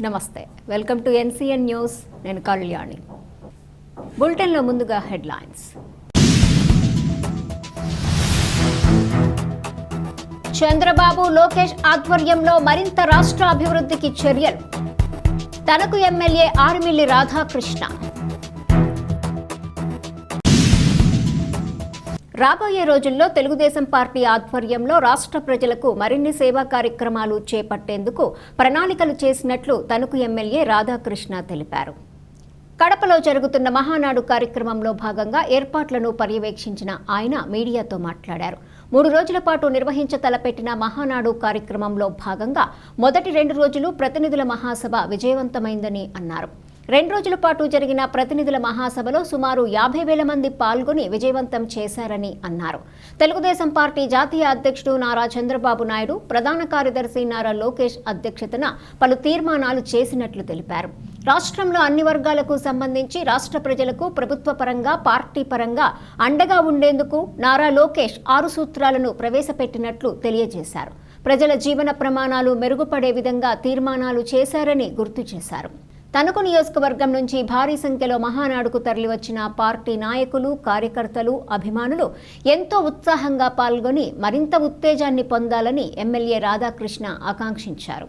నమస్తే. Welcome to NCN news నేను కళ్యాణి. బులెటిన్లో ముందుగా హెడ్లైన్స్ చంద్రబాబు లోకేష్ ఆధ్వర్యంలో మరింత రాష్ట్ర అభివృద్ధికి చర్యలు. తనకు ఎమ్మెల్యే ఆర్మిల్లి రాధాకృష్ణ. రాబోయే రోజుల్లో తెలుగుదేశం పార్టీ ఆధ్వర్యంలో రాష్ట్ర ప్రజలకు మరిన్ని సేవా కార్యక్రమాలు చేపట్టేందుకు ప్రణాళికలు చేసినట్లు తణుకు ఎమ్మెల్యే రాధాకృష్ణ తెలిపారు. కడపలో జరుగుతున్న మహానాడు కార్యక్రమంలో భాగంగా ఏర్పాట్లను పర్యవేక్షించిన ఆయన మీడియాతో మాట్లాడారు. మూడు రోజుల పాటు నిర్వహించ తలపెట్టిన మహానాడు కార్యక్రమంలో భాగంగా మొదటి రెండు రోజులు ప్రతినిధుల మహాసభ విజయవంతమైందని అన్నారు. రెండు రోజుల పాటు జరిగిన ప్రతినిధుల మహాసభలో సుమారు యాభై వేల మంది పాల్గొని విజయవంతం చేశారని అన్నారు. తెలుగుదేశం పార్టీ జాతీయ అధ్యక్షుడు నారా చంద్రబాబు నాయుడు ప్రధాన కార్యదర్శి నారా లోకేష్ అధ్యక్షతన పలు తీర్మానాలు చేసినట్లు తెలిపారు. రాష్ట్రంలో అన్ని వర్గాలకు సంబంధించి రాష్ట్ర ప్రజలకు ప్రభుత్వ పరంగా పార్టీ పరంగా అండగా ఉండేందుకు నారా లోకేష్ ఆరు సూత్రాలను ప్రవేశపెట్టినట్లు తెలియజేశారు. ప్రజల జీవన ప్రమాణాలు మెరుగుపడే విధంగా తీర్మానాలు చేశారని గుర్తు చేశారు. తణుకు నియోజకవర్గం నుంచి భారీ సంఖ్యలో మహానాడుకు తరలివచ్చిన పార్టీ నాయకులు కార్యకర్తలు అభిమానులు ఎంతో ఉత్సాహంగా పాల్గొని మరింత ఉత్తేజాన్ని పొందాలని ఎమ్మెల్యే రాధాకృష్ణ ఆకాంక్షించారు.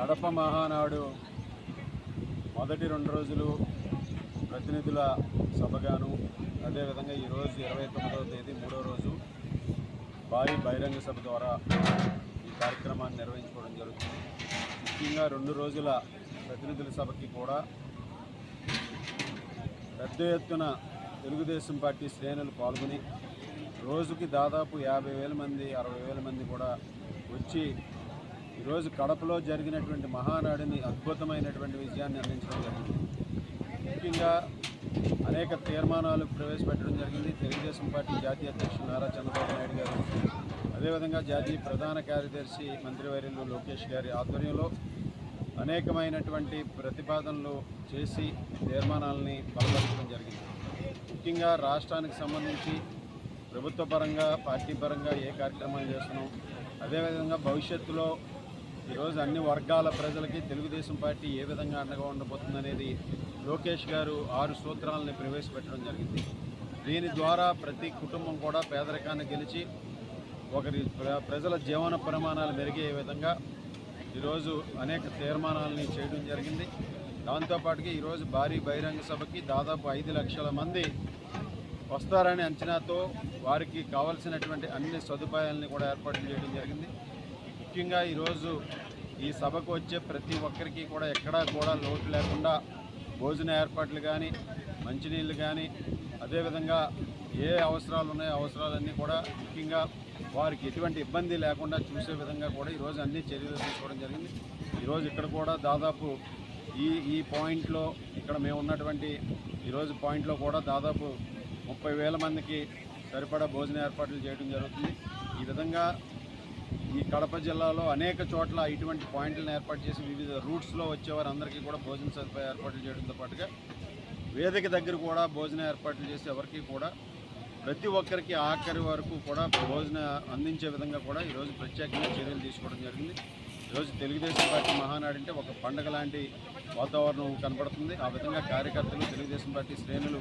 కడప మహానాడు మొదటి రెండు రోజులు ప్రతినిధుల సభగాను అదేవిధంగా ఈరోజు ఇరవై తొమ్మిదవ తేదీ మూడో రోజు భారీ బహిరంగ సభ ద్వారా ఈ కార్యక్రమాన్ని నిర్వహించుకోవడం జరుగుతుంది. ముఖ్యంగా రెండు రోజుల ప్రతినిధుల సభకి కూడా పెద్ద ఎత్తున తెలుగుదేశం పార్టీ శ్రేణులు పాల్గొని రోజుకి దాదాపు యాభై వేల మంది అరవై వేల మంది కూడా వచ్చి ఈరోజు కడపలో జరిగినటువంటి మహానాడిని అద్భుతమైనటువంటి విజయాన్ని అందించడం జరిగింది. ముఖ్యంగా అనేక తీర్మానాలు ప్రవేశపెట్టడం జరిగింది. తెలుగుదేశం పార్టీ జాతీయ అధ్యక్షుడు నారా చంద్రబాబు నాయుడు గారు. అదేవిధంగా జాతీయ ప్రధాన కార్యదర్శి మంత్రివర్యులు లోకేష్ గారి ఆధ్వర్యంలో అనేకమైనటువంటి ప్రతిపాదనలు చేసి తీర్మానాలని బలపరచడం జరిగింది. ముఖ్యంగా రాష్ట్రానికి సంబంధించి ప్రభుత్వ పరంగా పార్టీ పరంగా ఏ కార్యక్రమాలు చేస్తున్నాం అదేవిధంగా భవిష్యత్తులో ఈరోజు అన్ని వర్గాల ప్రజలకి తెలుగుదేశం పార్టీ ఏ విధంగా అండగా ఉండబోతుందనేది లోకేష్ గారు ఆరు సూత్రాలని ప్రవేశపెట్టడం జరిగింది. దీని ద్వారా ప్రతి కుటుంబం కూడా పేదరికాన్ని గెలిచి ఒకరి ప్ర- ప్రజల జీవన ప్రమాణాలు మెరిగే విధంగా ఈరోజు అనేక తీర్మానాలని చేయడం జరిగింది. దాంతోపాటుగా ఈరోజు భారీ బహిరంగ సభకి దాదాపు ఐదు లక్షల మంది వస్తారనే అంచనాతో వారికి కావలసినటువంటి అన్ని సదుపాయాలని కూడా ఏర్పాటు చేయడం జరిగింది. ముఖ్యంగా ఈరోజు ఈ సభకు వచ్చే ప్రతి ఒక్కరికి కూడా ఎక్కడా కూడా లోటు లేకుండా భోజన ఏర్పాట్లు కానీ మంచినీళ్ళు కానీ అదేవిధంగా ఏ అవసరాలు ఉన్నాయో అవసరాలన్నీ కూడా ముఖ్యంగా వారికి ఎటువంటి ఇబ్బంది లేకుండా చూసే విధంగా కూడా ఈరోజు అన్ని చర్యలు తీసుకోవడం జరిగింది. ఈరోజు ఇక్కడ కూడా దాదాపు ఈ ఈ పాయింట్లో ఇక్కడ మేము ఉన్నటువంటి ఈరోజు పాయింట్లో కూడా దాదాపు ముప్పై వేల మందికి సరిపడా భోజన ఏర్పాట్లు చేయడం జరుగుతుంది. ఈ విధంగా ఈ కడప జిల్లాలో అనేక చోట్ల ఇటువంటి పాయింట్లను ఏర్పాటు చేసి వివిధ రూట్స్లో వచ్చేవారు. అందరికీ కూడా భోజన సదుపాయ ఏర్పాట్లు చేయడంతో పాటుగా వేదిక దగ్గర కూడా భోజన ఏర్పాట్లు చేసి ఎవరికి కూడా ప్రతి ఒక్కరికి ఆఖరి వరకు కూడా భోజన అందించే విధంగా కూడా ఈరోజు ప్రత్యేకంగా చర్యలు తీసుకోవడం జరిగింది. ఈరోజు తెలుగుదేశం పార్టీ మహానాడు అంటే ఒక పండగ లాంటి వాతావరణం కనపడుతుంది ఆ విధంగా కార్యకర్తలు తెలుగుదేశం పార్టీ శ్రేణులు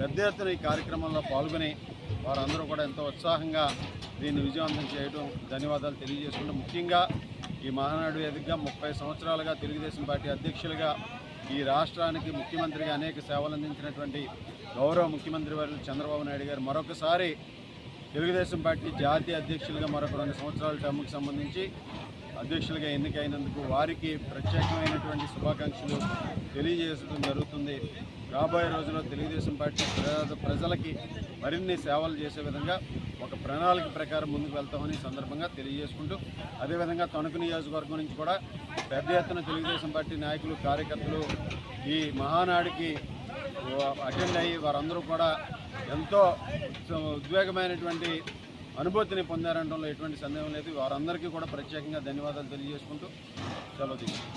పెద్ద ఎత్తున ఈ కార్యక్రమంలో పాల్గొని వారందరూ కూడా ఎంతో ఉత్సాహంగా దీన్ని విజయవంతం చేయడం ధన్యవాదాలు తెలియజేసుకుంటూ ముఖ్యంగా ఈ మహానాడు వేదికగా ముప్పై సంవత్సరాలుగా తెలుగుదేశం పార్టీ అధ్యక్షులుగా ఈ రాష్ట్రానికి ముఖ్యమంత్రిగా అనేక సేవలు అందించినటువంటి గౌరవ ముఖ్యమంత్రి వారు చంద్రబాబు నాయుడు గారు మరొకసారి తెలుగుదేశం పార్టీ జాతీయ అధ్యక్షులుగా మరొక రెండు సంవత్సరాల టర్మ్కి సంబంధించి అధ్యక్షులుగా ఎన్నికైనందుకు వారికి ప్రత్యేకమైనటువంటి శుభాకాంక్షలు తెలియజేయడం జరుగుతుంది. రాబోయే రోజుల్లో తెలుగుదేశం పార్టీ ప్రజలకి మరిన్ని సేవలు చేసే విధంగా ఒక ప్రణాళిక ప్రకారం ముందుకు వెళ్తామని సందర్భంగా తెలియజేసుకుంటూ అదేవిధంగా తణుకు నియోజకవర్గం నుంచి కూడా పెద్ద ఎత్తున తెలుగుదేశం పార్టీ నాయకులు కార్యకర్తలు ఈ మహానాడికి అటెండ్ అయ్యి వారందరూ కూడా ఎంతో ఉద్వేగమైనటువంటి అనుభూతిని పొందారనడంలో ఎటువంటి సందేహం లేదు. వారందరికీ కూడా ప్రత్యేకంగా ధన్యవాదాలు తెలియజేసుకుంటూ సెలవు తీసుకుంటాం